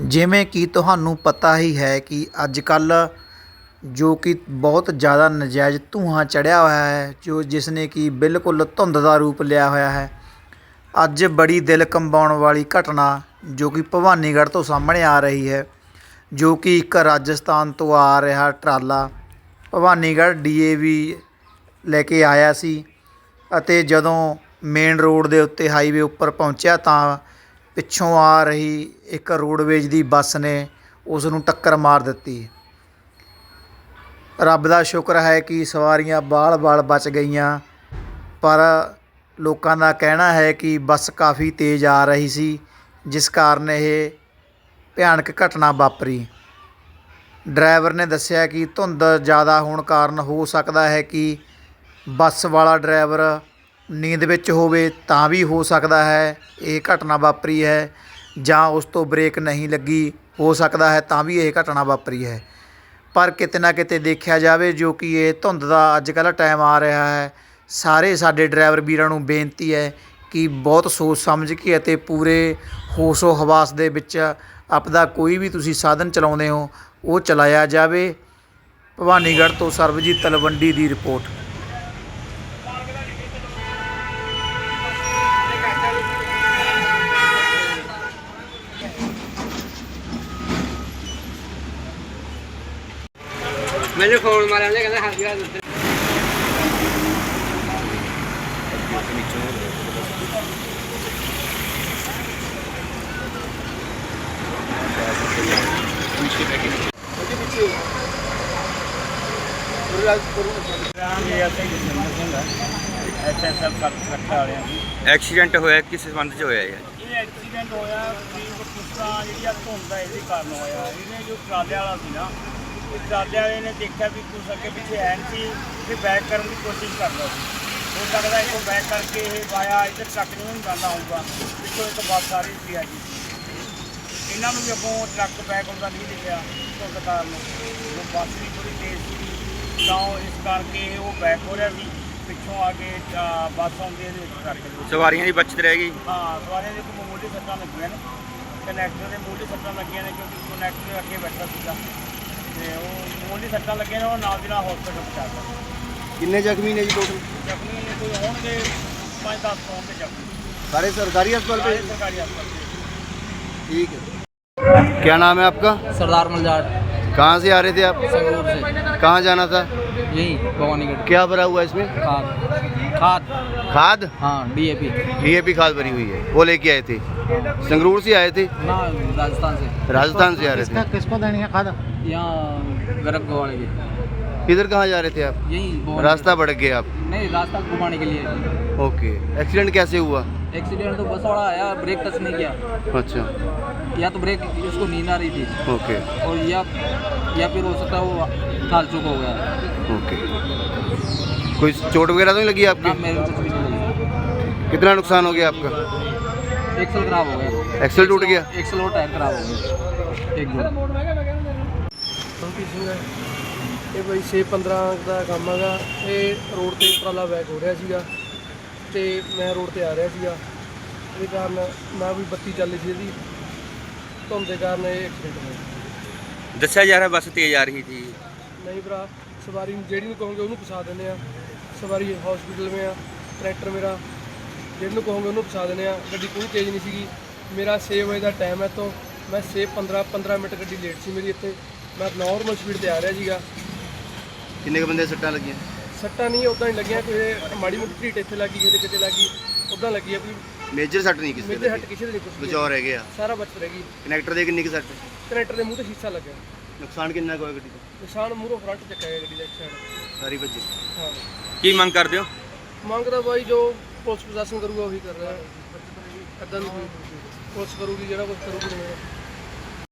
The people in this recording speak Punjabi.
ਜਿਵੇਂ ਕਿ ਤੁਹਾਨੂੰ ਪਤਾ ਹੀ ਹੈ ਕਿ ਅੱਜ ਕੱਲ੍ਹ ਜੋ ਕਿ ਬਹੁਤ ਜ਼ਿਆਦਾ ਨਜਾਇਜ਼ ਧੂੰਆਂ ਚੜ੍ਹਿਆ ਹੋਇਆ ਹੈ, ਜੋ ਜਿਸ ਨੇ ਕਿ ਬਿਲਕੁਲ ਧੁੰਦ ਦਾ ਰੂਪ ਲਿਆ ਹੋਇਆ ਹੈ। ਅੱਜ ਬੜੀ ਦਿਲ ਕੰਬਾਉਣ ਵਾਲੀ ਘਟਨਾ ਜੋ ਕਿ ਭਵਾਨੀਗੜ੍ਹ ਤੋਂ ਸਾਹਮਣੇ ਆ ਰਹੀ ਹੈ, ਜੋ ਕਿ ਇੱਕ ਰਾਜਸਥਾਨ ਤੋਂ ਆ ਰਿਹਾ ਟਰਾਲਾ। ਭਵਾਨੀਗੜ੍ਹ ਡੀਏਵੀ ਲੈ ਕੇ ਆਇਆ ਸੀ ਅਤੇ ਜਦੋਂ ਮੇਨ ਰੋਡ ਦੇ ਉੱਤੇ ਹਾਈਵੇ ਉੱਪਰ ਪਹੁੰਚਿਆ ਤਾਂ ਪਿੱਛੋਂ ਆ ਰਹੀ ਇੱਕ ਰੋਡਵੇਜ ਦੀ ਬੱਸ ਨੇ ਉਸ ਨੂੰ ਟੱਕਰ ਮਾਰ ਦਿੱਤੀ। ਰੱਬ ਦਾ ਸ਼ੁਕਰ ਹੈ ਕਿ ਸਵਾਰੀਆਂ ਬਾਲ-ਬਾਲ ਬਚ ਗਈਆਂ, ਪਰ ਲੋਕਾਂ ਦਾ ਕਹਿਣਾ ਹੈ ਕਿ ਬੱਸ ਕਾਫੀ ਤੇਜ਼ ਆ ਰਹੀ ਸੀ, ਜਿਸ ਕਾਰਨ ਇਹ ਭਿਆਨਕ ਘਟਨਾ ਵਾਪਰੀ। ਡਰਾਈਵਰ ਨੇ ਦੱਸਿਆ ਕਿ ਧੁੰਦ ਜ਼ਿਆਦਾ ਹੋਣ ਕਾਰਨ ਹੋ ਸਕਦਾ ਹੈ ਕਿ ਬੱਸ ਵਾਲਾ ਡਰਾਈਵਰ ਨੀਂਦ ਵਿੱਚ ਹੋਵੇ ਤਾਂ ਵੀ ਹੋ ਸਕਦਾ ਹੈ, ਇਹ ਘਟਨਾ ਵਾਪਰੀ ਹੈ। ਜਾਂ ਉਸ ਤੋਂ ਬ੍ਰੇਕ ਨਹੀਂ ਲੱਗੀ, ਹੋ ਸਕਦਾ ਹੈ ਤਾਂ ਵੀ ਇਹ ਘਟਨਾ ਵਾਪਰੀ ਹੈ। ਪਰ ਕਿਤੇ ਨਾ ਕਿਤੇ ਦੇਖਿਆ ਜਾਵੇ, ਜੋ ਕਿ ਇਹ ਧੁੰਦ ਦਾ ਅੱਜ ਕੱਲ੍ਹ ਟਾਈਮ ਆ ਰਿਹਾ ਹੈ, ਸਾਰੇ ਸਾਡੇ ਡਰਾਈਵਰ ਵੀਰਾਂ ਨੂੰ ਬੇਨਤੀ ਹੈ ਕਿ ਬਹੁਤ ਸੋਚ ਸਮਝ ਕੇ ਅਤੇ ਪੂਰੇ ਹੋਸ਼ੋ ਹਵਾਸ ਦੇ ਵਿੱਚ ਆਪਦਾ ਕੋਈ ਵੀ ਤੁਸੀਂ ਸਾਧਨ ਚਲਾਉਂਦੇ ਹੋ, ਉਹ ਚਲਾਇਆ ਜਾਵੇ। ਭਵਾਨੀਗੜ੍ਹ ਤੋਂ ਸਰਬਜੀਤ ਤਲਵੰਡੀ ਦੀ ਰਿਪੋਰਟ। ਮੈਨੂੰ ਫੋਨ ਮਾਰਿਆ ਉਹਨੇ ਕਹਿੰਦਾ ਹਾਂਜੀ ਹਾਂਜੀ ਐਕਸੀਡੈਂਟ ਹੋਇਆ ਕਿਸ ਸੰਬੰਧ ਚ ਹੋਇਆ ਯਾਰ ਇਹ ਐਕਸੀਡੈਂਟ ਹੋਇਆ ਵੀ ਕਿਸ ਤਰ੍ਹਾਂ ਜਿਹੜੀ ਆ ਧੁੰਦ ਹੈ ਇਹਦੇ ਕਾਰਨ ਹੋਇਆ। ਇਹਨੇ ਜੋ ਟਰਾਲੇ ਵਾਲਾ ਸੀ ਨਾ ਟਰਾਲੇ ਵਾਲੇ ਨੇ ਦੇਖਿਆ ਵੀ ਕੁਛ ਅੱਗੇ ਪਿੱਛੇ ਐਨ ਸੀ ਤੇ ਬੈਕ ਕਰਨ ਦੀ ਕੋਸ਼ਿਸ਼ ਕਰਦਾ ਸੀ। ਹੋ ਸਕਦਾ ਇਹਨੂੰ ਬੈਕ ਕਰਕੇ ਇਹ ਵਾਇਆ ਇੱਧਰ ਟਰੱਕ ਨੂੰ ਜਾਂਦਾ ਹੋਊਗਾ ਪਿੱਛੋਂ ਇੱਕ ਬੱਸ ਆ ਰਹੀ ਸੀ ਆ ਜੀ। ਇਹਨਾਂ ਨੂੰ ਵੀ ਅੱਗੋਂ ਟਰੱਕ ਬੈਕ ਹੁੰਦਾ ਨਹੀਂ ਦਿਖਿਆ ਧੁੰਦ ਕਾਰਨ। ਉਹ ਬੱਸ ਵੀ ਥੋੜੀ ਤੇਜ਼ ਸੀ। ਤਾਂ ਇਸ ਕਰਕੇ ਉਹ ਬੈਕ ਹੋ ਰਿਹਾ ਸੀ। ਪਿੱਛੋਂ ਆ ਕੇ ਬੱਸ ਆਉਂਦੀ ਇਹਦੇ ਵਿੱਚ ਕਰਕੇ ਸਵਾਰੀਆਂ ਦੀ ਬਚਤ ਰਹਿ ਗਈ? ਹਾਂ ਸਵਾਰੀਆਂ ਦੇ ਕੋਈ ਮੋਢੇ ਸੱਟਾਂ ਲੱਗੀਆਂ ਨੇ। ਕਨੈਕਟਰ ਦੇ ਮੋਢੇ ਸੱਟਾਂ ਲੱਗੀਆਂ ਨੇ ਕਿਉਂਕਿ ਕਨੈਕਟਰ ਅੱਗੇ ਬੈਠਾ ਸੀਗਾ। ਤੇ ਉਹ ਮੋਢੇ ਸੱਟਾਂ ਲੱਗੀਆਂ ਨੇ ਉਹ ਨਾਲ ਦੀ ਨਾਲ ਹਸਪੀਟਲ ਪਹੁੰਚਾ ਦਿੱਤਾ ਕਿੰਨੇ ਜ਼ਖਮੀ ਨੇ ਜੀ ਟੋਟਲ ਜ਼ਖਮੀ ਨੇ ਕੋਈ ਹੋਣਗੇ 5-10 ਹੋਣਗੇ ਜ਼ਖਮੀ सारे सरकारी अस्पताल पे ਸਾਰੇ ਸਰਕਾਰੀ ਹਸਪਤਾਲ ਤੇ ठीक है क्या नाम है आपका सरदार मलजाट कहाँ से आ रहे थे आप संगरूर से कहाँ जाना था यही भवानीगढ़ क्या भरा हुआ है इसमें? खाद। खाद। खाद? हाँ डीएपी डीएपी खाद भरी हुई है। वो लेके आए थे? संगरूर से आए थे? ना राजस्थान से। राजस्थान से आ रहे थे। किसको देनी है खाद? यहाँ गरक वाले के। इधर कहाँ जा रहे थे आप? यही रास्ता भड़क गए आप। नहीं रास्ता घुमाने के लिए। ओके। एक्सीडेंट कैसे हुआ? एक्सीडेंट तो बस वाला आया ब्रेक टच नहीं किया। अच्छा। या तो ब्रेक उसको नींद आ रही थी ओके और या या फिर हो सकता है वो थाल चुका हो गया ओके कोई चोट वगैरह तो नहीं लगी ना आपकी मेरे को कुछ भी नहीं लगा कितना नुकसान हो गया आपका एक्सल खराब हो गया एक्सल टूट गया एक्सल और टायर खराब हो गया एक दो ਸੰਕੀ ਸਿੰਘ ਹੈ ਇਹ ਬਈ 615 ਦਾ ਕੰਮ ਹੈਗਾ ਇਹ ਰੋਡ ਤੇ ਟਰਾਲਾ ਬੈਕ ਹੋ ਰਿਹਾ ਸੀਗਾ ਤੇ ਮੈਂ ਰੋਡ ਤੇ ਆ ਰਿਹਾ ਸੀਗਾ ਇਹਦੇ ਕਾਰਨ ਨਾ ਵੀ ਬੱਤੀ ਚੱਲ ਰਹੀ ਸੀ ਇਹਦੀ ਧੁੰਦ ਕਾਰਨ ਇਹ ਐਕਸੀਡੈਂਟ ਹੋਇਆ ਦੱਸਿਆ ਜਾ ਰਿਹਾ ਬਸ ਤੇਜ਼ ਆ ਰਹੀ ਸੀ। ਨਹੀਂ ਭਰਾ ਸਵਾਰੀ ਨੂੰ ਜਿਹੜੀ ਨੂੰ ਕਹੋਗੇ ਉਹਨੂੰ ਫਸਾ ਦਿੰਦੇ ਆ ਸਵਾਰੀ ਹਸਪੀਟਲ ਮੇ ਆ ਟਰੈਕਟਰ ਮੇਰਾ ਜਿਹਨੂੰ ਨੂੰ ਕਹੋਗੇ ਉਹਨੂੰ ਫਸਾ ਦਿੰਦੇ ਆ ਗੱਡੀ ਕੋਈ ਤੇਜ਼ ਨਹੀਂ ਸੀਗੀ। ਮੇਰਾ 6 ਵਜੇ ਦਾ ਟਾਈਮ ਹੈ ਤੋਂ ਮੈਂ 6 15 15 ਮਿੰਟ ਗੱਡੀ ਲੇਟ ਸੀ ਮੇਰੀ ਇੱਥੇ। ਮੈਂ ਨਾਰਮਲ ਸਪੀਡ ਤੇ ਆ ਰਿਹਾ ਸੀਗਾ। ਕਿੰਨੇ ਕ ਬੰਦੇ ਸੱਟਾਂ ਲੱਗੀਆਂ? ਸੱਟਾਂ ਨਹੀਂ ਉਦਾਂ ਹੀ ਲੱਗੀਆਂ। ਕੋਈ ਮਾੜੀ ਮੋਟੀ ਢੀਟ ਇੱਥੇ ਲੱਗੀ ਕਿਤੇ ਕਿਤੇ ਲੱਗੀ। ਉਦਾਂ ਲੱਗੀ ਆ ਵੀ ਮੇਜਰ ਸੱਟ ਨਹੀਂ ਕਿਸੇ ਮੇਰੇ ਹੱਟ ਦੇ ਕਿਸੇ ਦੇ ਨਹੀਂ ਕੁਛ ਨਹੀਂ। ਬਚਾਉ ਰਹਿ ਗਿਆ। ਸਾਰਾ ਬਚਤ ਰਹਿ ਗਈ। ਕਨੈਕਟਰ ਦੇ ਕਿੰਨੀ ਕੁ ਸੱਟ? ਟਰੈਕਟਰ ਦੇ ਮੂੰਹ ਤੇ ਸ਼ੀਸ਼ਾ ਲੱਗਿਆ। ਨੁਕਸਾਨ ਕਿੰਨਾ ਕੁ ਹੋਇਆ ਗੱਡੀ ਦਾ? ਨਿਸ਼ਾਨ ਮੂਹਰੋਂ ਫਰੰਟ ਚੱਕਿਆ ਗਿਆ ਗੱਡੀ ਦਾ ਇੱਕ ਸਾਈਡ ਸਾਰੀ ਭੱਜੀ। ਹਾਂ। ਕੀ ਮੰਗ ਕਰਦੇ ਹੋ? ਮੰਗਦਾ ਬਾਈ ਜੋ ਪੁਲਿਸ ਪ੍ਰਸ਼ਾਸਨ ਕਰੂਗਾ ਉਹੀ ਕਰ ਰਿਹਾ ਹੈ। ਏਦਾਂ ਨਹੀਂ ਕੋਈ ਪੁਲਿਸ ਕਰੂਗੀ ਜਿਹੜਾ ਕੁਝ ਕਰੂਗੀ ਨਹੀਂ।